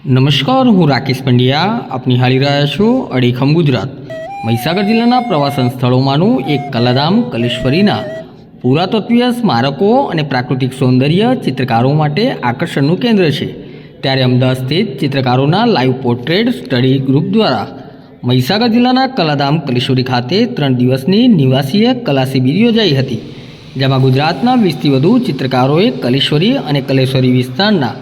નમસ્કાર, હું રાકેશ પંડ્યા, આપ નિહાળી રહ્યા છો અડીખમ ગુજરાત. મહીસાગર જિલ્લાના પ્રવાસન સ્થળોમાંનું એક કલાધામ કલેશ્વરીના પુરાતત્વીય સ્મારકો અને પ્રાકૃતિક સૌંદર્ય ચિત્રકારો માટે આકર્ષણનું કેન્દ્ર છે. ત્યારે અમદાવાદ સ્થિત ચિત્રકારોના લાઈવ પોર્ટ્રેટ સ્ટડી ગ્રુપ દ્વારા મહીસાગર જિલ્લાના કલાધામ કલેશ્વરી ખાતે ત્રણ દિવસની નિવાસીય કલા શિબિર યોજાઈ હતી, જેમાં ગુજરાતના વીસથી વધુ ચિત્રકારોએ કલેશ્વરી અને કલેશ્વરી વિસ્તારના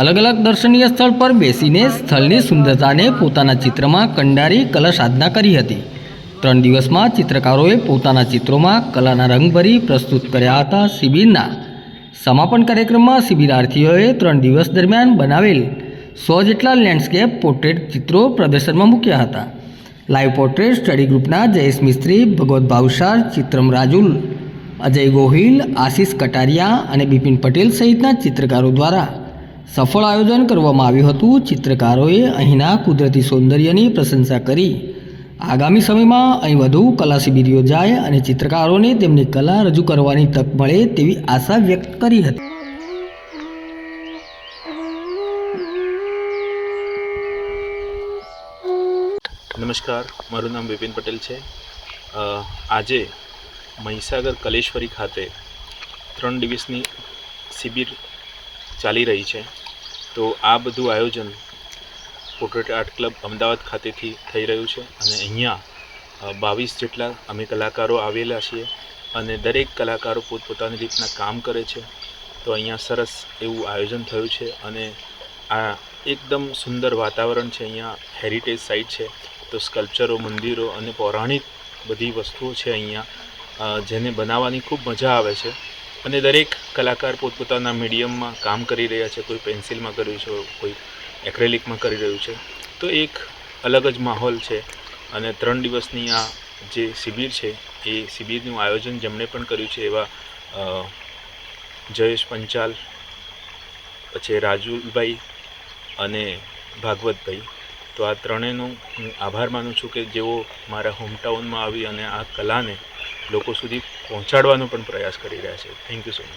અલગ અલગ દર્શનીય સ્થળ પર બેસીને સ્થળની સુંદરતાને પોતાના ચિત્રમાં કંડારી કલા સાધના કરી હતી. ત્રણ દિવસમાં ચિત્રકારોએ પોતાના ચિત્રોમાં કલાના રંગભરી પ્રસ્તુત કર્યા હતા શિબિરના. સમાપન કાર્યક્રમમાં શિબિરાર્થીઓએ ત્રણ દિવસ દરમિયાન બનાવેલ સો જેટલા લેન્ડસ્કેપ પોર્ટ્રેટ ચિત્રો પ્રદર્શનમાં મૂક્યા હતા. લાઈવ પોર્ટ્રેટ સ્ટડી ગ્રુપના જયેશ મિસ્ત્રી, ભગવત ભાવસાર, ચિત્રમ રાજુલ, અજય ગોહિલ, આશિષ કટારિયા અને બિપિન પટેલ સહિતના ચિત્રકારો દ્વારા સફળ આયોજન કરવામાં આવ્યું હતું. ચિત્રકારોએ અહીંના કુદરતી સૌંદર્યની પ્રશંસા કરી. આગામી સમયમાં અહીં વધુ કલા શિબિર યોજાય અને ચિત્રકારોને તેમની કલા રજૂ કરવાની તક મળે તેવી આશા વ્યક્ત કરી હતી. નમસ્કાર. મારું નામ વિપિન પટેલ છે. આજે મહીસાગર કલેશ્વરી ખાતે ત્રણ દિવસની શિબિર ચાલી રહી છે, તો આ બધું આયોજન પોર્ટ્રેટ આર્ટ ક્લબ અમદાવાદ ખાતેથી થઈ રહ્યું છે અને અહીંયા બાવીસ જેટલા અમે કલાકારો આવેલા છીએ અને દરેક કલાકારો પોતપોતાની રીતના કામ કરે છે. તો અહીંયા સરસ એવું આયોજન થયું છે અને આ એકદમ સુંદર વાતાવરણ છે અહીંયા હેરિટેજ સાઇટ છે. તો સ્કલ્પચરો મંદિરો અને પૌરાણિક બધી વસ્તુઓ છે અહીંયા જેને બનાવવાની ખૂબ મજા આવે છે. અને દરેક કલાકાર પોતપોતાના મીડિયમમાં કામ કરી રહ્યા છે, કોઈ પેન્સિલમાં કર્યું છે, કોઈ એક્રેલિકમાં કરી રહ્યું છે. તો એક અલગ જ માહોલ છે અને ત્રણ દિવસની આ જે શિબિર છે, એ શિબિરનું આયોજન જેમણે પણ કર્યું છે એવા જયેશ પંચાલ, પછી રાજુલભાઈ અને ભાગવતભાઈ. તો આ ત્રણેયનો હું આભાર માનું છું કે જેઓ મારા હોમટાઉનમાં આવી અને આ કલાને લોકો સુધી પહોંચાડવાનો પણ પ્રયાસ કરી રહ્યા છે. Thank you so much